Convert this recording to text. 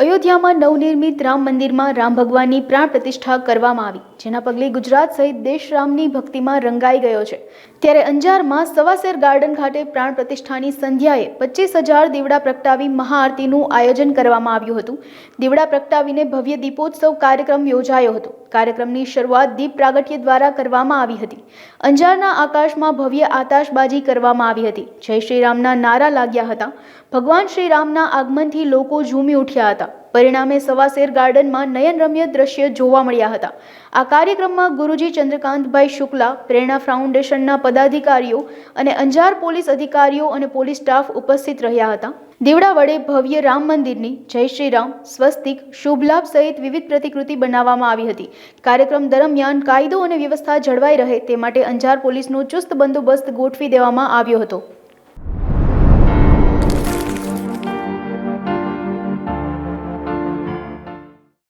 અયોધ્યામાં નવનિર્મિત રામ મંદિરમાં રામ ભગવાનની પ્રાણ પ્રતિષ્ઠા કરવામાં આવી, જેના પગલે ગુજરાત સહિત દેશ રામની ભક્તિમાં રંગાઈ ગયો છે. ત્યારે અંજારમાં સવાસેર ગાર્ડન ખાતે પ્રાણ પ્રતિષ્ઠાની સંધ્યાએ પચીસ હજાર દીવડા પ્રગટાવી મહાઆરતીનું આયોજન કરવામાં આવ્યું હતું. દીવડા પ્રગટાવીને ભવ્ય દીપોત્સવ કાર્યક્રમ યોજાયો હતો. કાર્યક્રમની શરૂઆત દીપ પ્રાગટ્ય દ્વારા કરવામાં આવી હતી. અંજારના આકાશમાં ભવ્ય આતાશબાજી કરવામાં આવી હતી. જય શ્રી રામના નારા લાગ્યા હતા. ભગવાન શ્રીરામના આગમનથી લોકો ઝૂમી ઉઠ્યા હતા. પરિણામે સવાસેર ગાર્ડનમાં નયનરમ્ય દ્રશ્ય જોવા મળ્યા હતા. આ કાર્યક્રમમાં ગુરુજી ચંદ્રકાંતભાઈ શુક્લા, પ્રેરણા ફાઉન્ડેશનના પદાધિકારીઓ અને અંજાર પોલીસ અધિકારીઓ અને પોલીસ સ્ટાફ ઉપસ્થિત રહ્યા હતા. દીવડા વડે ભવ્ય રામ મંદિરની જય શ્રી રામ સ્વસ્તિક, શુભ લાભ સહિત વિવિધ પ્રતિકૃતિ બનાવવામાં આવી હતી. કાર્યક્રમ દરમિયાન કાયદો અને વ્યવસ્થા જળવાઈ રહે તે માટે અંજાર પોલીસનો ચુસ્ત બંદોબસ્ત ગોઠવી દેવામાં આવ્યો હતો.